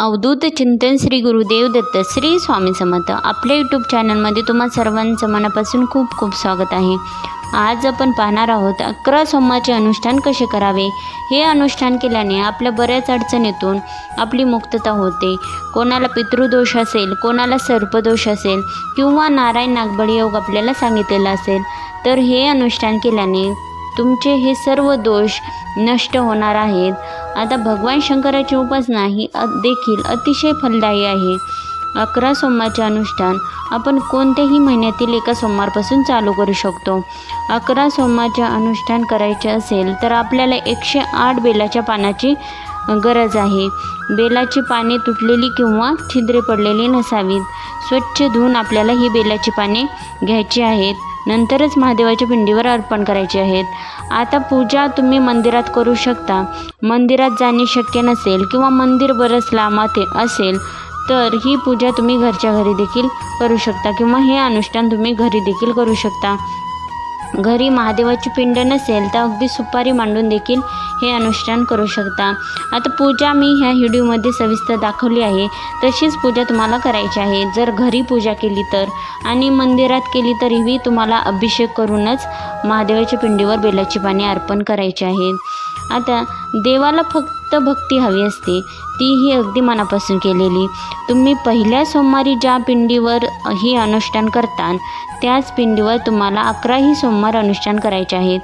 अवधूत चिंतन श्री गुरुदेव दत्त श्री स्वामी समर्थ. आपल्या यूट्यूब चॅनलमध्ये तुम्हा सर्वांचं मनापासून खूप खूप स्वागत आहे. आज आपण पाहणार आहोत अकरा सोमाचे अनुष्ठान कसे करावे? हे अनुष्ठान केल्याने आपल्या बऱ्याच अडचणीतून आपली मुक्तता होते. कोणाला पितृदोष असेल कोणाला सर्पदोष असेल किंवा नारायण नागबळी योग आपल्याला सांगितलेला असेल तर हे अनुष्ठान केल्याने तुमचे हे सर्व दोष नष्ट होणार आहेत. आता भगवान शंकराची उपासना ही अ देखील अतिशय फलदायी आहे. अकरा सोमवारचे अनुष्ठान. आपण कोणत्याही महिन्यातील एका सोमवारपासून चालू करू शकतो. अकरा सोमवारचे अनुष्ठान करायचे असेल तर आपल्याला एकशे आठ बेलाच्या पानाची गरज आहे. बेलाची पाने तुटलेली किंवा छिद्रे पडलेली नसावीत. स्वच्छ धुवून आपल्याला ही बेलाची पाने घ्यायची आहेत. नंतरच महादेवाच्या पिंडीवर अर्पण करायचे आहेत. आता पूजा तुम्ही मंदिरात करू शकता. मंदिरात जाणे शक्य नसेल किंवा मंदिर बरंच लांब असेल तर ही पूजा तुम्ही घरच्या घरी देखील करू शकता किंवा हे अनुष्ठान तुम्ही घरी देखील करू शकता. घरी महादेवाची पिंड नसेल तर अगदी सुपारी मांडून देखील हे अनुष्ठान करू शकता. आता पूजा मी ह्या व्हिडिओमध्ये सविस्तर दाखवली आहे. तशीच पूजा तुम्हाला करायची आहे. जर घरी पूजा केली तर आणि मंदिरात केली तरीही तुम्हाला अभिषेक करूनच महादेवाच्या पिंडीवर बेलाची पाने अर्पण करायची आहेत आता देवाला फक्त भक्ती हवी असते तीही अगदी मनापासून केलेली. तुम्ही पहिल्या सोमवारी ज्या पिंडीवर ही अनुष्ठान करता त्याच पिंडीवर तुम्हाला अकराही सोमवार अनुष्ठान करायचे आहेत.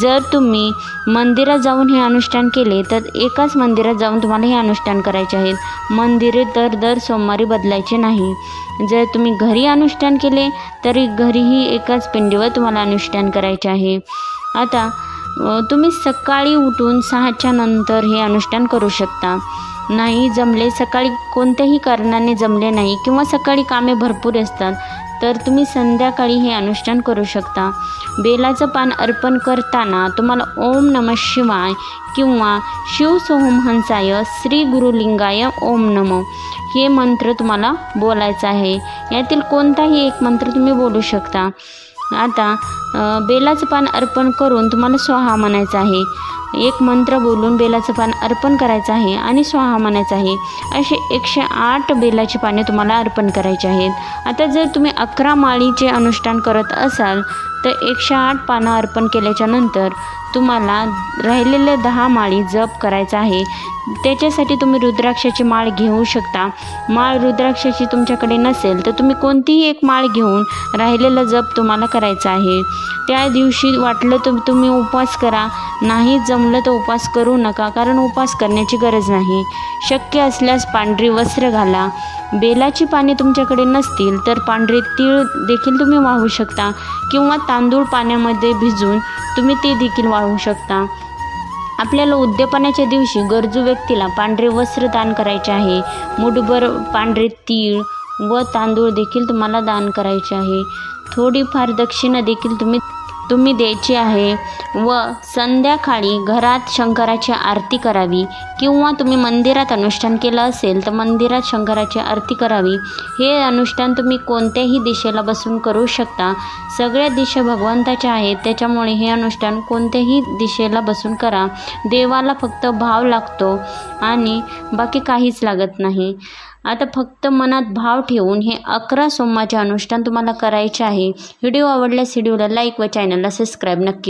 जर तुम्ही मंदिरात जाऊन हे अनुष्ठान केले तर एकाच मंदिरात जाऊन तुम्हाला हे अनुष्ठान करायचे आहेत. मंदिरे तर दर सोमवारी बदलायचे नाही. जर तुम्ही घरी अनुष्ठान केले तरी घरीही एकाच पिंडीवर तुम्हाला अनुष्ठान करायचे आहे. आता तुम्ही सकाळी उठून सहाच्या नंतर हे अनुष्ठान करू शकता. नाही जमले सकाळी कोणत्याही कारणाने जमले नाही किंवा सकाळी कामे भरपूर असतात तर तुम्ही संध्याकाळी हे अनुष्ठान करू शकता. बेलाचं पान अर्पण करताना तुम्हाला ओम नम शिवाय किंवा शिव सोहम श्री गुरुलिंगाय ओम नमो हे मंत्र तुम्हाला बोलायचं आहे. यातील कोणताही एक मंत्र तुम्ही बोलू शकता. आता बेलाचं पान अर्पण करून तुम्हाला स्वाहा म्हणायचं आहे. एक मंत्र बोलून बेलाचं पान अर्पण करायचं आहे आणि स्वाहा म्हणायचं आहे. असे एकशे आठ बेलाची पाने तुम्हाला अर्पण करायची आहेत. आता जर तुम्ही अकरा माळीचे अनुष्ठान करत असाल तर एकशे आठ पानं अर्पण केल्याच्यानंतर तुम्हाला राहिलेले दहा माळी जप करायचा आहे. त्याच्यासाठी तुम्ही रुद्राक्षाची माळ घेऊ शकता. माळ रुद्राक्षाची तुमच्याकडे नसेल तर तुम्ही कोणतीही एक माळ घेऊन राहिलेला जप तुम्हाला करायचा आहे. त्या दिवशी वाटलं तर तुम्ही उपवास करा. नाही जम जमलं तर उपवास करू नका कारण उपवास करण्याची गरज नाही. शक्य असल्यास पांढरी वस्त्र घाला. बेलाची पाने तुमच्याकडे नसतील तर पांढरे तीळ देखील तुम्ही वाहू शकता किंवा तांदूळ पाण्यामध्ये भिजून तुम्ही ते देखील वाहू शकता. आपल्याला उद्यापनाच्या दिवशी गरजू व्यक्तीला पांढरे वस्त्र दान करायचे आहे. मुठभर पांढरे तीळ व तांदूळ देखील तुम्हाला दान करायचे आहे. थोडीफार दक्षिणा देखील तुम्ही तुम्ही द्यायची आहे व संध्याकाळी घरात शंकराची आरती करावी किंवा तुम्ही मंदिरात अनुष्ठान केलं असेल तर मंदिरात शंकराची आरती करावी. हे अनुष्ठान तुम्ही कोणत्याही दिशेला बसून करू शकता. सगळ्या दिशा भगवंताच्या आहेत त्याच्यामुळे हे अनुष्ठान कोणत्याही दिशेला बसून करा. देवाला फक्त भाव लागतो आणि बाकी काहीच लागत नाही. आता फक्त मनात भाव ठेवून हे अकरा सोमाचे अनुष्ठान तुम्हाला करायचे आहे. व्हिडिओ आवडल्यास व्हिडिओला लाईक व चॅनलला सबस्क्राईब नक्की